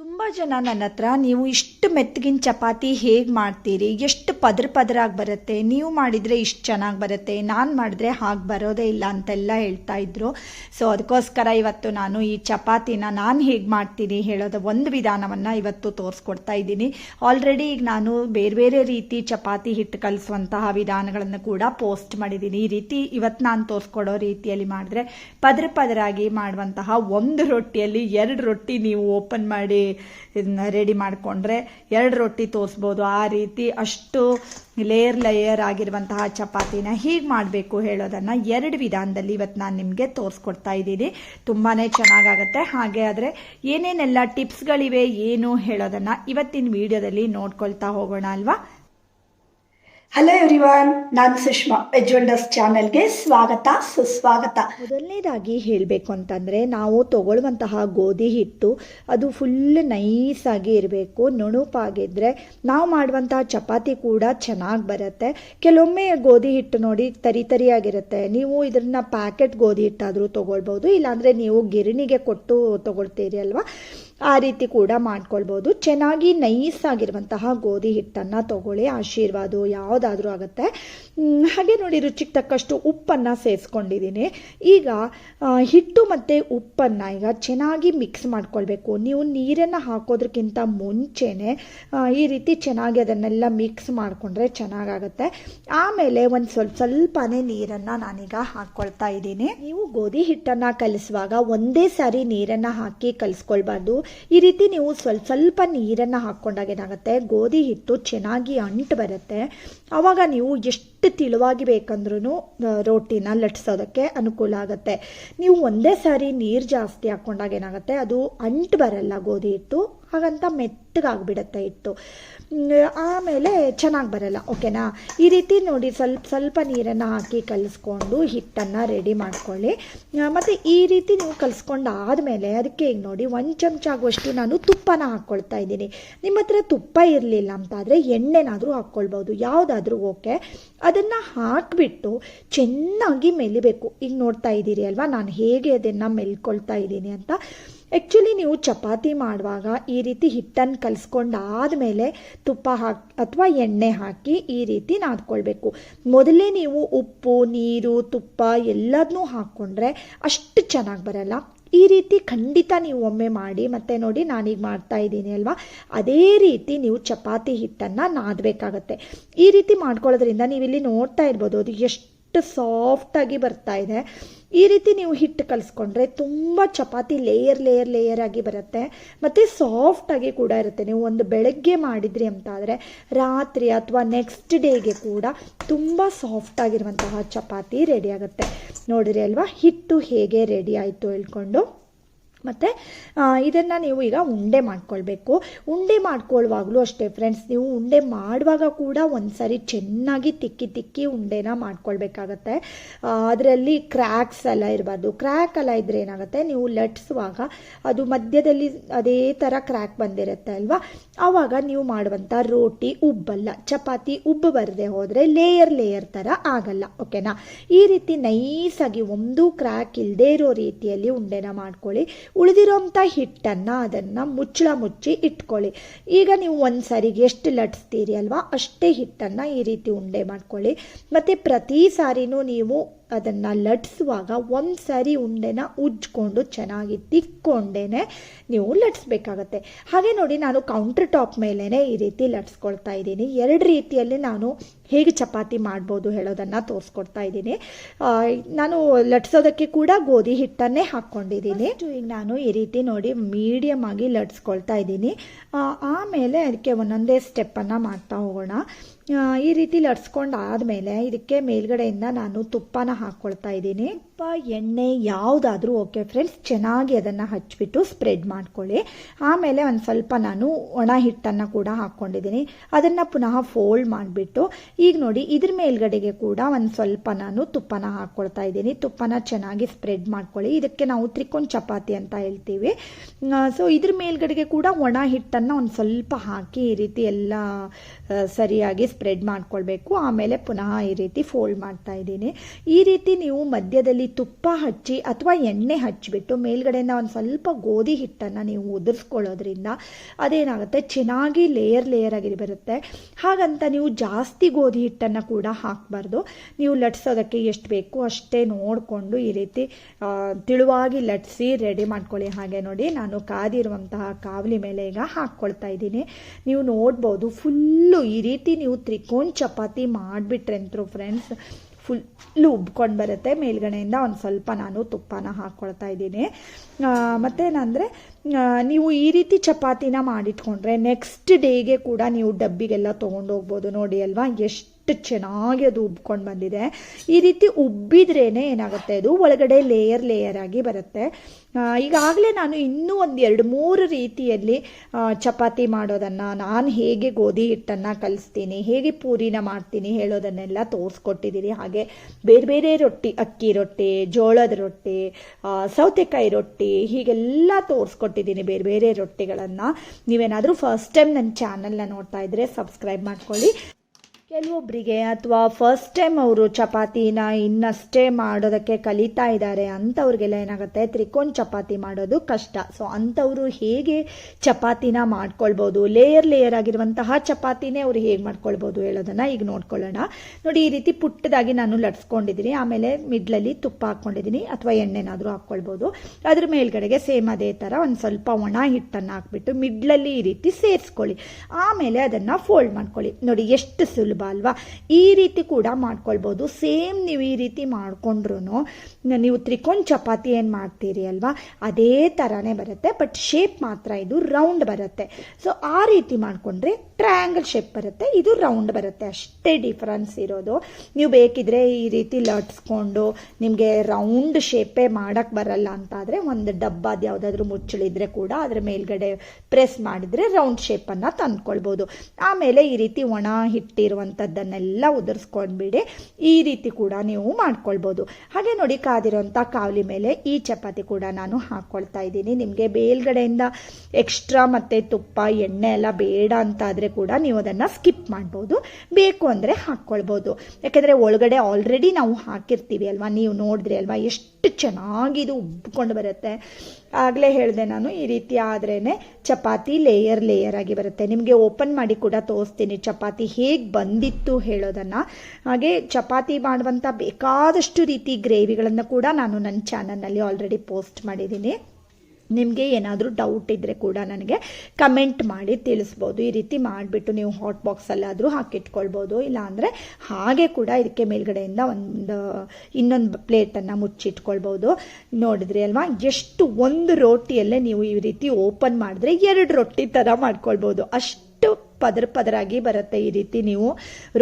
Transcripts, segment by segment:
ತುಂಬ ಜನ ನನ್ನ ಹತ್ರ, ನೀವು ಇಷ್ಟು ಮೆತ್ತಗಿನ ಚಪಾತಿ ಹೇಗೆ ಮಾಡ್ತೀರಿ? ಎಷ್ಟು ಪದ್ರ ಪದರಾಗಿ ಬರುತ್ತೆ? ನೀವು ಮಾಡಿದರೆ ಇಷ್ಟು ಚೆನ್ನಾಗಿ ಬರುತ್ತೆ? ನಾನು ಮಾಡಿದ್ರೆ ಹಾಗೆ ಬರೋದೇ ಇಲ್ಲ ಅಂತೆಲ್ಲ ಹೇಳ್ತಾ ಇದ್ರು. ಸೊ ಅದಕ್ಕೋಸ್ಕರ ಇವತ್ತು ನಾನು ಈ ಚಪಾತಿನ ನಾನು ಹೇಗೆ ಮಾಡ್ತೀನಿ ಹೇಳೋದು ಒಂದು ವಿಧಾನವನ್ನು ಇವತ್ತು ತೋರಿಸ್ಕೊಡ್ತಾ ಇದ್ದೀನಿ. ಆಲ್ರೆಡಿ ಈಗ ನಾನು ಬೇರೆ ಬೇರೆ ರೀತಿ ಚಪಾತಿ ಹಿಟ್ಟು ಕಲಿಸುವಂತಹ ವಿಧಾನಗಳನ್ನು ಕೂಡ ಪೋಸ್ಟ್ ಮಾಡಿದ್ದೀನಿ. ಈ ರೀತಿ ಇವತ್ತು ನಾನು ತೋರಿಸ್ಕೊಡೋ ರೀತಿಯಲ್ಲಿ ಮಾಡಿದ್ರೆ ಪದ್ರ ಪದರಾಗಿ ಮಾಡುವಂತಹ ಒಂದು ರೊಟ್ಟಿಯಲ್ಲಿ ಎರಡು ರೊಟ್ಟಿ ನೀವು ಓಪನ್ ಮಾಡಿ ಇದನ್ನ ರೆಡಿ ಮಾಡಿಕೊಂಡ್ರೆ ಎರಡು ರೊಟ್ಟಿ ತೋರಿಸ್ಬೋದು ಆ ರೀತಿ ಅಷ್ಟು ಲೇಯರ್ ಲೇಯರ್ ಆಗಿರುವಂತಹ ಚಪಾತಿನ ಹೀಗೆ ಮಾಡಬೇಕು ಹೇಳೋದನ್ನು ಎರಡು ವಿಧಾನದಲ್ಲಿ ಇವತ್ತು ನಾನು ನಿಮಗೆ ತೋರಿಸ್ಕೊಡ್ತಾ ಇದ್ದೀನಿ. ತುಂಬಾ ಚೆನ್ನಾಗಾಗತ್ತೆ. ಹಾಗೆ ಆದರೆ ಏನೇನೆಲ್ಲ ಟಿಪ್ಸ್ಗಳಿವೆ ಏನು ಹೇಳೋದನ್ನು ಇವತ್ತಿನ ವಿಡಿಯೋದಲ್ಲಿ ನೋಡ್ಕೊಳ್ತಾ ಹೋಗೋಣ ಅಲ್ವಾ? ಹಲೋ ಎವ್ರಿವಾನ್ ನಾನು ಸುಷ್ಮಾ ವೆಜ್ ವಂಡರ್ಸ್ ಚಾನೆಲ್ಗೆ ಸ್ವಾಗತ, ಸುಸ್ವಾಗತ. ಮೊದಲನೇದಾಗಿ ಹೇಳಬೇಕು ಅಂತಂದರೆ, ನಾವು ತಗೊಳ್ಳುವಂತಹ ಗೋಧಿ ಹಿಟ್ಟು, ಅದು ಫುಲ್ ನೈಸಾಗಿ ಇರಬೇಕು. ನುಣುಪಾಗಿದ್ದರೆ ನಾವು ಮಾಡುವಂತಹ ಚಪಾತಿ ಕೂಡ ಚೆನ್ನಾಗಿ ಬರುತ್ತೆ. ಕೆಲವೊಮ್ಮೆ ಗೋಧಿ ಹಿಟ್ಟು ನೋಡಿ ತರಿ ತರಿಯಾಗಿರುತ್ತೆ. ನೀವು ಇದನ್ನ ಪ್ಯಾಕೆಟ್ ಗೋಧಿ ಹಿಟ್ಟಾದರೂ ತೊಗೊಳ್ಬೋದು. ಇಲ್ಲಾಂದರೆ ನೀವು ಗಿರಣಿಗೆ ಕೊಟ್ಟು ತೊಗೊಳ್ತೀರಿ ಅಲ್ವಾ? ಆ ರೀತಿ ಕೂಡ ಮಾಡ್ಕೊಳ್ಬೋದು. ಚೆನ್ನಾಗಿ ನೈಸ್ ಆಗಿರುವಂತಹ ಗೋಧಿ ಹಿಟ್ಟನ್ನು ತಗೊಳ್ಳಿ, ಆಶೀರ್ವಾದ ಯಾವುದಾದ್ರೂ ಆಗುತ್ತೆ. ಹಾಗೆ ನೋಡಿ ರುಚಿಗೆ ತಕ್ಕಷ್ಟು ಉಪ್ಪನ್ನು ಸೇರಿಸ್ಕೊಂಡಿದ್ದೀನಿ ಈಗ ಹಿಟ್ಟು ಮತ್ತು ಉಪ್ಪನ್ನು ಈಗ ಚೆನ್ನಾಗಿ ಮಿಕ್ಸ್ ಮಾಡ್ಕೊಳ್ಬೇಕು. ನೀವು ನೀರನ್ನು ಹಾಕೋದ್ರಕ್ಕಿಂತ ಮುಂಚೆನೆ ಈ ರೀತಿ ಚೆನ್ನಾಗಿ ಅದನ್ನೆಲ್ಲ ಮಿಕ್ಸ್ ಮಾಡಿಕೊಂಡ್ರೆ ಚೆನ್ನಾಗಾಗುತ್ತೆ. ಆಮೇಲೆ ಒಂದು ಸ್ವಲ್ಪ ಸ್ವಲ್ಪನೇ ನೀರನ್ನು ನಾನೀಗ ಹಾಕ್ಕೊಳ್ತಾ ಇದ್ದೀನಿ. ನೀವು ಗೋಧಿ ಹಿಟ್ಟನ್ನು ಕಲಿಸುವಾಗ ಒಂದೇ ಸಾರಿ ನೀರನ್ನು ಹಾಕಿ ಕಲಿಸ್ಕೊಳ್ಬಾರ್ದು. ಈ ರೀತಿ ನೀವು ಸ್ವಲ್ಪ ಸ್ವಲ್ಪ ನೀರನ್ನು ಹಾಕ್ಕೊಂಡಾಗ ಏನಾಗುತ್ತೆ? ಗೋಧಿ ಹಿಟ್ಟು ಚೆನ್ನಾಗಿ ಅಂಟು ಬರುತ್ತೆ. ಆವಾಗ ನೀವು ಎಷ್ಟು ತಿಳುವಾಗಿ ಬೇಕಂದ್ರೂ ರೋಟಿನ ಲಟ್ಸೋದಕ್ಕೆ ಅನುಕೂಲ ಆಗುತ್ತೆ. ನೀವು ಒಂದೇ ಸಾರಿ ನೀರು ಜಾಸ್ತಿ ಹಾಕ್ಕೊಂಡಾಗ ಏನಾಗುತ್ತೆ? ಅದು ಅಂಟು ಬರಲ್ಲ ಗೋಧಿ ಹಿಟ್ಟು. ಹಾಗಂತ ಮೆತ್ತಗಾಗ್ಬಿಡುತ್ತೆ ಹಿಟ್ಟು. ಆಮೇಲೆ ಚೆನ್ನಾಗಿ ಬರಲ್ಲ, ಓಕೆನಾ? ಈ ರೀತಿ ನೋಡಿ ಸ್ವಲ್ಪ ಸ್ವಲ್ಪ ನೀರನ್ನು ಹಾಕಿ ಕಲಿಸ್ಕೊಂಡು ಹಿಟ್ಟನ್ನು ರೆಡಿ ಮಾಡ್ಕೊಳ್ಳಿ. ಮತ್ತು ಈ ರೀತಿ ನೀವು ಕಲಿಸ್ಕೊಂಡು ಆದಮೇಲೆ ಅದಕ್ಕೆ ಈಗ ನೋಡಿ ಒಂದು ಚಮಚ ಆಗುವಷ್ಟು ನಾನು ತುಪ್ಪನ ಹಾಕ್ಕೊಳ್ತಾ ಇದ್ದೀನಿ. ನಿಮ್ಮ ಹತ್ರ ತುಪ್ಪ ಇರಲಿಲ್ಲ ಅಂತಾದರೆ ಎಣ್ಣೆನಾದರೂ ಹಾಕ್ಕೊಳ್ಬೋದು ಯಾವುದಾದ್ರೂ ಓಕೆ. ಅದನ್ನು ಹಾಕಿಬಿಟ್ಟು ಚೆನ್ನಾಗಿ ಮೆಲಿಬೇಕು. ಈಗ ನೋಡ್ತಾ ಇದ್ದೀರಿ ಅಲ್ವಾ? ನಾನು ಹೇಗೆ ಅದನ್ನು ಮೆಲ್ಕೊಳ್ತಾ ಇದ್ದೀನಿ ಅಂತ. ಆ್ಯಕ್ಚುಲಿ ನೀವು ಚಪಾತಿ ಮಾಡುವಾಗ ಈ ರೀತಿ ಹಿಟ್ಟನ್ನು ಕಲಿಸ್ಕೊಂಡಾದಮೇಲೆ ತುಪ್ಪ ಹಾಕಿ, ಅಥವಾ ಎಣ್ಣೆ ಹಾಕಿ ಈ ರೀತಿ ನಾದ್ಕೊಳ್ಬೇಕು. ಮೊದಲೇ ನೀವು ಉಪ್ಪು, ನೀರು, ತುಪ್ಪ ಎಲ್ಲದನ್ನೂ ಹಾಕ್ಕೊಂಡ್ರೆ ಅಷ್ಟು ಚೆನ್ನಾಗಿ ಬರಲ್ಲ. ಈ ರೀತಿ ಖಂಡಿತ ನೀವು ಒಮ್ಮೆ ಮಾಡಿ, ಮತ್ತೆ ನೋಡಿ ನಾನೀಗ ಮಾಡ್ತಾ ಇದ್ದೀನಿ ಅಲ್ವಾ? ಅದೇ ರೀತಿ ನೀವು ಚಪಾತಿ ಹಿಟ್ಟನ್ನು ನಾದಬೇಕಾಗತ್ತೆ. ಈ ರೀತಿ ಮಾಡ್ಕೊಳ್ಳೋದ್ರಿಂದ ನೀವು ಇಲ್ಲಿ ನೋಡ್ತಾ ಇರ್ಬೋದು, ಅದು ಎಷ್ಟು ಸಾಫ್ಟಾಗಿ ಬರ್ತಾ ಇದೆ. ಈ ರೀತಿ ನೀವು ಹಿಟ್ಟು ಕಲಿಸ್ಕೊಂಡ್ರೆ ತುಂಬ ಚಪಾತಿ ಲೇಯರ್ ಲೇಯರ್ ಲೇಯರ್ ಆಗಿ ಬರುತ್ತೆ. ಮತ್ತು ಸಾಫ್ಟಾಗಿ ಕೂಡ ಇರುತ್ತೆ. ನೀವು ಒಂದು ಬೆಳಗ್ಗೆ ಮಾಡಿದ್ರಿ ಅಂತಾದರೆ ರಾತ್ರಿ ಅಥವಾ ನೆಕ್ಸ್ಟ್ ಡೇಗೆ ಕೂಡ ತುಂಬ ಸಾಫ್ಟಾಗಿರುವಂತಹ ಚಪಾತಿ ರೆಡಿ ಆಗುತ್ತೆ. ನೋಡಿರಿ ಅಲ್ವಾ? ಹಿಟ್ಟು ಹೇಗೆ ರೆಡಿ ಆಯಿತು ಹೇಳ್ಕೊಂಡು. ಮತ್ತು ಇದನ್ನು ನೀವು ಈಗ ಉಂಡೆ ಮಾಡ್ಕೊಳ್ಬೇಕು. ಉಂಡೆ ಮಾಡ್ಕೊಳ್ಳುವಾಗಲೂ ಅಷ್ಟೇ ಫ್ರೆಂಡ್ಸ್ ನೀವು ಉಂಡೆ ಮಾಡುವಾಗ ಕೂಡ ಒಂದು ಸಾರಿ ಚೆನ್ನಾಗಿ ತಿಕ್ಕಿ ತಿಕ್ಕಿ ಉಂಡೆನ ಮಾಡ್ಕೊಳ್ಬೇಕಾಗತ್ತೆ. ಅದರಲ್ಲಿ ಕ್ರ್ಯಾಕ್ಸ್ ಎಲ್ಲ ಇರಬಾರ್ದು. ಕ್ರ್ಯಾಕ್ ಎಲ್ಲ ಇದ್ದರೆ ಏನಾಗುತ್ತೆ, ನೀವು ಲಟ್ಸುವಾಗ ಅದು ಮಧ್ಯದಲ್ಲಿ ಅದೇ ಥರ ಕ್ರ್ಯಾಕ್ ಬಂದಿರುತ್ತೆ ಅಲ್ವಾ? ಆವಾಗ ನೀವು ಮಾಡುವಂಥ ರೋಟಿ, ಉಬ್ಬಲ್ಲ. ಚಪಾತಿ, ಉಬ್ಬು ಬರದೆ ಹೋದರೆ ಲೇಯರ್ ಲೇಯರ್ ಥರ ಆಗಲ್ಲ ಓಕೆನಾ ಈ ರೀತಿ ನೈಸಾಗಿ ಒಂದು ಕ್ರ್ಯಾಕ್ ಇಲ್ಲದೇ ಇರೋ ರೀತಿಯಲ್ಲಿ ಉಂಡೆನ ಮಾಡ್ಕೊಳ್ಳಿ. ಉಳಿದಿರೋಂಥ ಹಿಟ್ಟನ್ನು ಅದನ್ನು ಮುಚ್ಚಳ ಮುಚ್ಚಿ ಇಟ್ಕೊಳ್ಳಿ. ಈಗ ನೀವು ಒಂದು ಸಾರಿಗೆ ಎಷ್ಟು ಲಟ್ಸ್ತೀರಿ ಅಲ್ವಾ? ಅಷ್ಟೇ ಹಿಟ್ಟನ್ನು ಈ ರೀತಿ ಉಂಡೆ ಮಾಡ್ಕೊಳ್ಳಿ. ಮತ್ತು ಪ್ರತಿ ಸಾರಿನೂ ನೀವು ಅದನ್ನು ಲಟ್ಸುವಾಗ ಒಂದು ಸಾರಿ ಉಂಡೆನ ಉಜ್ಜಿಕೊಂಡು ಚೆನ್ನಾಗಿ ತಿಕ್ಕೊಂಡೇ ನೀವು ಲಟ್ಸ್ಬೇಕಾಗತ್ತೆ. ಹಾಗೆ ನೋಡಿ ನಾನು ಕೌಂಟರ್ ಟಾಪ್ ಮೇಲೇ ಈ ರೀತಿ ಲಟ್ಸ್ಕೊಳ್ತಾ ಇದ್ದೀನಿ. ಎರಡು ರೀತಿಯಲ್ಲಿ ನಾನು ಹೇಗೆ ಚಪಾತಿ ಮಾಡ್ಬೋದು ಹೇಳೋದನ್ನು ತೋರಿಸ್ಕೊಡ್ತಾ ಇದ್ದೀನಿ. ನಾನು ಲಟ್ಸೋದಕ್ಕೆ ಕೂಡ ಗೋಧಿ ಹಿಟ್ಟನ್ನೇ ಹಾಕ್ಕೊಂಡಿದ್ದೀನಿ. ಈಗ ನಾನು ಈ ರೀತಿ ನೋಡಿ ಮೀಡಿಯಮ್ ಆಗಿ ಲಟ್ಸ್ಕೊಳ್ತಾ ಇದ್ದೀನಿ. ಆಮೇಲೆ ಅದಕ್ಕೆ ಒಂದೊಂದೇ ಸ್ಟೆಪ್ಪನ್ನು ಮಾಡ್ತಾ ಹೋಗೋಣ. ಈ ರೀತಿ ಲಟ್ಸ್ಕೊಂಡು ಆದಮೇಲೆ ಇದಕ್ಕೆ ಮೇಲ್ಗಡೆಯಿಂದ ನಾನು ತುಪ್ಪನ ಹಾಕ್ಕೊಳ್ತಾ ಇದ್ದೀನಿ. ಸ್ವಲ್ಪ ಎಣ್ಣೆ ಯಾವುದಾದ್ರೂ ಓಕೆ ಫ್ರೆಂಡ್ಸ್ ಚೆನ್ನಾಗಿ ಅದನ್ನು ಹಚ್ಚಿಬಿಟ್ಟು ಸ್ಪ್ರೆಡ್ ಮಾಡ್ಕೊಳ್ಳಿ. ಆಮೇಲೆ ಒಂದು ಸ್ವಲ್ಪ ನಾನು ಒಣ ಹಿಟ್ಟನ್ನು ಕೂಡ ಹಾಕ್ಕೊಂಡಿದ್ದೀನಿ ಅದನ್ನು ಪುನಃ ಫೋಲ್ಡ್ ಮಾಡಿಬಿಟ್ಟು, ಈಗ ನೋಡಿ ಇದ್ರ ಮೇಲ್ಗಡೆಗೆ ಕೂಡ ಒಂದು ಸ್ವಲ್ಪ ನಾನು ತುಪ್ಪನ ಹಾಕ್ಕೊಳ್ತಾ ಇದ್ದೀನಿ. ತುಪ್ಪನ ಚೆನ್ನಾಗಿ ಸ್ಪ್ರೆಡ್ ಮಾಡ್ಕೊಳ್ಳಿ. ಇದಕ್ಕೆ ನಾವು ತ್ರಿಕೋನ್ ಚಪಾತಿ ಅಂತ ಹೇಳ್ತೀವಿ. ಸೊ ಇದ್ರ ಮೇಲ್ಗಡೆಗೆ ಕೂಡ ಒಣ ಹಿಟ್ಟನ್ನು ಒಂದು ಸ್ವಲ್ಪ ಹಾಕಿ ಈ ರೀತಿ ಎಲ್ಲ ಸರಿಯಾಗಿ ಸ್ಪ್ರೆಡ್ ಮಾಡ್ಕೊಳ್ಬೇಕು. ಆಮೇಲೆ ಪುನಃ ಈ ರೀತಿ ಫೋಲ್ಡ್ ಮಾಡ್ತಾ ಇದ್ದೀನಿ. ಈ ರೀತಿ ನೀವು ಮಧ್ಯದಲ್ಲಿ ತುಪ್ಪ ಹಚ್ಚಿ ಅಥವಾ ಎಣ್ಣೆ ಹಚ್ಚಿಬಿಟ್ಟು ಮೇಲ್ಗಡೆಯಿಂದ ಒಂದು ಸ್ವಲ್ಪ ಗೋಧಿ ಹಿಟ್ಟನ್ನು ನೀವು ಉದುರಿಸ್ಕೊಳ್ಳೋದ್ರಿಂದ ಅದೇನಾಗುತ್ತೆ? ಚೆನ್ನಾಗಿ ಲೇಯರ್ ಲೇಯರ್ ಆಗಿ ಬರುತ್ತೆ. ಹಾಗಂತ ನೀವು ಜಾಸ್ತಿ ಗೋಧಿ ಹಿಟ್ಟನ್ನು ಕೂಡ ಹಾಕಬಾರ್ದು. ನೀವು ಲಟ್ಸೋದಕ್ಕೆ ಎಷ್ಟು ಬೇಕು ಅಷ್ಟೇ ನೋಡಿಕೊಂಡು ಈ ರೀತಿ ತಿಳುವಾಗಿ ಲಟ್ಸಿ ರೆಡಿ ಮಾಡ್ಕೊಳ್ಳಿ. ಹಾಗೆ ನೋಡಿ, ನಾನು ಕಾದಿರುವಂತಹ ಕಾವಲಿ ಮೇಲೆ ಈಗ ಹಾಕ್ಕೊಳ್ತಾ ಇದ್ದೀನಿ. ನೀವು ನೋಡ್ಬೋದು ಫುಲ್ಲು ಈ ರೀತಿ ನೀವು ತ್ರಿಕೋನ್ ಚಪಾತಿ ಮಾಡಿಬಿಟ್ರೆ ಅಂತರು ಫ್ರೆಂಡ್ಸ್ ಫುಲ್ಲು ಉಬ್ಕೊಂಡು ಬರುತ್ತೆ. ಮೇಲ್ಗಡೆಯಿಂದ ಒಂದು ಸ್ವಲ್ಪ ನಾನು ತುಪ್ಪನ ಹಾಕ್ಕೊಳ್ತಾ ಇದ್ದೀನಿ. ಮತ್ತೇನಂದರೆ ನೀವು ಈ ರೀತಿ ಚಪಾತಿನ ಮಾಡಿಟ್ಕೊಂಡ್ರೆ ನೆಕ್ಸ್ಟ್ ಡೇಗೆ ಕೂಡ ನೀವು ಡಬ್ಬಿಗೆಲ್ಲ ತೊಗೊಂಡು ಹೋಗ್ಬೋದು. ನೋಡಿ ಅಲ್ವಾ, ಎಷ್ಟು ಚೆನ್ನಾಗಿ ಅದು ಉಬ್ಕೊಂಡು ಬಂದಿದೆ. ಈ ರೀತಿ ಉಬ್ಬಿದ್ರೇ ಏನಾಗುತ್ತೆ ಅದು? ಒಳಗಡೆ ಲೇಯರ್ ಲೇಯರ್ ಆಗಿ ಬರುತ್ತೆ. ಈಗಾಗಲೇ ನಾನು ಇನ್ನೂ ಒಂದು ಎರಡು ಮೂರು ರೀತಿಯಲ್ಲಿ ಚಪಾತಿ ಮಾಡೋದನ್ನು ನಾನು ಹೇಗೆ ಗೋಧಿ ಹಿಟ್ಟನ್ನು ಕಲಿಸ್ತೀನಿ, ಹೇಗೆ ಪೂರಿನ ಮಾಡ್ತೀನಿ ಹೇಳೋದನ್ನೆಲ್ಲ ತೋರಿಸ್ಕೊಟ್ಟಿದ್ದೀನಿ ಹಾಗೆ ಬೇರೆ ಬೇರೆ ರೊಟ್ಟಿ, ಅಕ್ಕಿ ರೊಟ್ಟಿ, ಜೋಳದ ರೊಟ್ಟಿ ಸೌತೆಕಾಯಿ ರೊಟ್ಟಿ, ಹೀಗೆಲ್ಲ ತೋರಿಸ್ಕೊಟ್ಟಿದ್ದೀನಿ ಬೇರೆ ಬೇರೆ ರೊಟ್ಟಿಗಳನ್ನು. ನೀವೇನಾದರೂ ಫಸ್ಟ್ ಟೈಮ್ ನನ್ನ ಚಾನಲ್ನ ನೋಡ್ತಾ ಇದ್ದರೆ ಸಬ್ಸ್ಕ್ರೈಬ್ ಮಾಡ್ಕೊಳ್ಳಿ. ಕೆಲವೊಬ್ಬರಿಗೆ ಅಥವಾ ಫಸ್ಟ್ ಟೈಮ್ ಅವರು ಚಪಾತಿನ ಇನ್ನಷ್ಟೇ ಮಾಡೋದಕ್ಕೆ ಕಲಿತಾ ಇದ್ದಾರೆ ಅಂಥವ್ರಿಗೆಲ್ಲ ಏನಾಗುತ್ತೆ? ತ್ರಿಕೋನ್ ಚಪಾತಿ ಮಾಡೋದು ಕಷ್ಟ. ಸೊ ಅಂಥವರು ಹೇಗೆ ಚಪಾತಿನ ಮಾಡ್ಕೊಳ್ಬೋದು? ಲೇಯರ್ ಲೇಯರ್ ಆಗಿರುವಂತಹ ಚಪಾತಿನೇ ಅವರು ಹೇಗೆ ಮಾಡ್ಕೊಳ್ಬೋದು ಹೇಳೋದನ್ನು ಈಗ ನೋಡ್ಕೊಳ್ಳೋಣ. ನೋಡಿ, ಈ ರೀತಿ ಪುಟ್ಟದಾಗಿ ನಾನು ಲಟ್ಸ್ಕೊಂಡಿದ್ದೀನಿ. ಆಮೇಲೆ ಮಿಡ್ಲಲ್ಲಿ ತುಪ್ಪ ಹಾಕ್ಕೊಂಡಿದ್ದೀನಿ ಅಥವಾ ಎಣ್ಣೆನಾದರೂ ಹಾಕ್ಕೊಳ್ಬೋದು. ಅದ್ರ ಮೇಲ್ಗಡೆಗೆ ಸೇಮ್ ಅದೇ ಥರ ಒಂದು ಸ್ವಲ್ಪ ಒಣ ಹಿಟ್ಟನ್ನು ಹಾಕ್ಬಿಟ್ಟು ಮಿಡ್ಲಲ್ಲಿ ಈ ರೀತಿ ಸೇರಿಸ್ಕೊಳ್ಳಿ. ಆಮೇಲೆ ಅದನ್ನು ಫೋಲ್ಡ್ ಮಾಡ್ಕೊಳ್ಳಿ. ನೋಡಿ, ಎಷ್ಟು ಸುಲಭ. ಅಲ್ವಾ? ಈ ರೀತಿ ಕೂಡ ಮಾಡ್ಕೊಳ್ಬೋದು. ಸೇಮ್ ನೀವು ಈ ರೀತಿ ಮಾಡ್ಕೊಂಡ್ರು ನೀವು ತ್ರಿಕೋನ್ ಚಪಾತಿ ಏನು ಮಾಡ್ತೀರಿ ಅಲ್ವಾ? ಅದೇ ಥರನೇ ಬರುತ್ತೆ, ಬಟ್ ಶೇಪ್ ಮಾತ್ರ ಇದು ರೌಂಡ್ ಬರುತ್ತೆ. ಸೊ ಆ ರೀತಿ ಮಾಡಿಕೊಂಡ್ರೆ ಟ್ರಯಾಂಗಲ್ ಶೇಪ್ ಬರುತ್ತೆ, ಇದು ರೌಂಡ್ ಬರುತ್ತೆ. ಅಷ್ಟೇ ಡಿಫ್ರೆನ್ಸ್ ಇರೋದು. ನೀವು ಬೇಕಿದ್ರೆ ಈ ರೀತಿ ಲಟ್ಸ್ಕೊಂಡು ನಿಮಗೆ ರೌಂಡ್ ಶೇಪೇ ಮಾಡೋಕ್ಕೆ ಬರಲ್ಲ ಅಂತಾದರೆ ಒಂದು ಡಬ್ಬದ ಯಾವುದಾದ್ರೂ ಮುಚ್ಚಳಿದ್ರೆ ಕೂಡ ಅದರ ಮೇಲ್ಗಡೆ ಪ್ರೆಸ್ ಮಾಡಿದರೆ ರೌಂಡ್ ಶೇಪನ್ನು ತಂದ್ಕೊಳ್ಬೋದು. ಆಮೇಲೆ ಈ ರೀತಿ ಒಣ ಹಿಟ್ಟಿರುವಂಥದ್ದನ್ನೆಲ್ಲ ಉದುರಿಸ್ಕೊಂಡ್ಬಿಡಿ. ಈ ರೀತಿ ಕೂಡ ನೀವು ಮಾಡ್ಕೊಳ್ಬೋದು. ಹಾಗೆ ನೋಡಿ ಕಾದಿರೋಂಥ ಕಾವಲಿ ಮೇಲೆ ಈ ಚಪಾತಿ ಕೂಡ ನಾನು ಹಾಕ್ಕೊಳ್ತಾ ಇದ್ದೀನಿ. ನಿಮಗೆ ಬೇಲ್ಗಡೆಯಿಂದ ಎಕ್ಸ್ಟ್ರಾ ಮತ್ತು ತುಪ್ಪ, ಎಣ್ಣೆ ಎಲ್ಲ ಬೇಡ ಅಂತ ಆದರೆ ಕೂಡ ನೀವು ಅದನ್ನು ಸ್ಕಿಪ್ ಮಾಡ್ಬೋದು. ಬೇಕು ಅಂದರೆ ಹಾಕ್ಕೊಳ್ಬೋದು ಯಾಕೆಂದರೆ ಒಳಗಡೆ ಆಲ್ರೆಡಿ ನಾವು ಹಾಕಿರ್ತೀವಿ ಅಲ್ವಾ? ನೀವು ನೋಡಿದ್ರಿ ಅಲ್ವಾ? ಎಷ್ಟು ಚೆನ್ನಾಗಿ ಇದು ಉಬ್ಕೊಂಡು ಬರುತ್ತೆ. ಆಗಲೇ ಹೇಳಿದೆ ನಾನು ಈ ರೀತಿ ಆದ್ರೇ ಚಪಾತಿ ಲೇಯರ್ ಲೇಯರ್ ಆಗಿ ಬರುತ್ತೆ. ನಿಮಗೆ ಓಪನ್ ಮಾಡಿ ಕೂಡ ತೋರಿಸ್ತೀನಿ ಚಪಾತಿ ಹೇಗೆ ಬಂದಿತ್ತು ಹೇಳೋದನ್ನು. ಹಾಗೆ ಚಪಾತಿ ಮಾಡುವಂಥ ಬೇಕಾದಷ್ಟು ರೀತಿ ಗ್ರೇವಿಗಳನ್ನು ಕೂಡ ನಾನು ನನ್ನ ಚಾನಲ್ನಲ್ಲಿ ಆಲ್ರೆಡಿ ಪೋಸ್ಟ್ ಮಾಡಿದ್ದೀನಿ. ನಿಮಗೆ ಏನಾದರೂ ಡೌಟ್ ಇದ್ದರೆ ಕೂಡ ನನಗೆ ಕಮೆಂಟ್ ಮಾಡಿ ತಿಳಿಸ್ಬೋದು. ಈ ರೀತಿ ಮಾಡಿಬಿಟ್ಟು ನೀವು ಹಾಟ್ ಬಾಕ್ಸಲ್ಲಾದರೂ ಹಾಕಿಟ್ಕೊಳ್ಬೋದು ಇಲ್ಲಾಂದರೆ ಹಾಗೆ ಕೂಡ ಇದಕ್ಕೆ ಮೇಲ್ಗಡೆಯಿಂದ ಒಂದು ಇನ್ನೊಂದು ಪ್ಲೇಟನ್ನು ಮುಚ್ಚಿಟ್ಕೊಳ್ಬೋದು ನೋಡಿದ್ರಿ ಅಲ್ವಾ? ಎಷ್ಟು ಒಂದು ರೋಟಿಯಲ್ಲೇ ನೀವು ಈ ರೀತಿ ಓಪನ್ ಮಾಡಿದ್ರೆ ಎರಡು ರೊಟ್ಟಿ ಥರ ಮಾಡ್ಕೊಳ್ಬೋದು. ಅಷ್ಟು ಪದರ ಪದರಾಗಿ ಬರುತ್ತೆ ಈ ರೀತಿ ನೀವು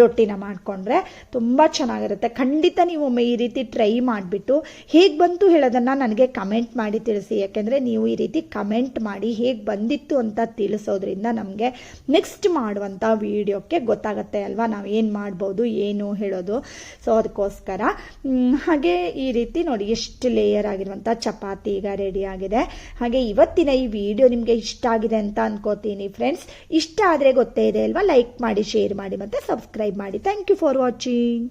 ರೊಟ್ಟಿನ ಮಾಡಿಕೊಂಡ್ರೆ. ತುಂಬ ಚೆನ್ನಾಗಿರುತ್ತೆ. ಖಂಡಿತ ನೀವು ಒಮ್ಮೆ ಈ ರೀತಿ ಟ್ರೈ ಮಾಡಿಬಿಟ್ಟು ಹೇಗೆ ಬಂತು ಹೇಳೋದನ್ನು ನನಗೆ ಕಮೆಂಟ್ ಮಾಡಿ ತಿಳಿಸಿ. ಯಾಕೆಂದರೆ ನೀವು ಈ ರೀತಿ ಕಮೆಂಟ್ ಮಾಡಿ ಹೇಗೆ ಬಂದಿತ್ತು ಅಂತ ತಿಳಿಸೋದ್ರಿಂದ ನಮಗೆ ನೆಕ್ಸ್ಟ್ ಮಾಡುವಂಥ ವೀಡಿಯೋಕ್ಕೆ ಗೊತ್ತಾಗುತ್ತೆ ಅಲ್ವಾ? ನಾವು ಏನು ಮಾಡ್ಬೋದು, ಏನು ಹೇಳೋದು. ಸೊ ಅದಕ್ಕೋಸ್ಕರ ಹಾಗೆ ಈ ರೀತಿ ನೋಡಿ ಎಷ್ಟು ಲೇಯರ್ ಆಗಿರುವಂಥ ಚಪಾತಿ ಈಗ ರೆಡಿ ಆಗಿದೆ. ಹಾಗೆ ಇವತ್ತಿನ ಈ ವಿಡಿಯೋ ನಿಮಗೆ ಇಷ್ಟ ಆಗಿದೆ ಅಂತ ಅನ್ಕೋತೀನಿ ಫ್ರೆಂಡ್ಸ್ ಇಷ್ಟ ಆದರೆ ಗೊತ್ತೇ ಇದೆ ಅಲ್ವಾ? ಲೈಕ್ ಮಾಡಿ ಶೇರ್ ಮಾಡಿ ಮತ್ತು ಸಬ್ಸ್ಕ್ರೈಬ್ ಮಾಡಿ. Thank you for watching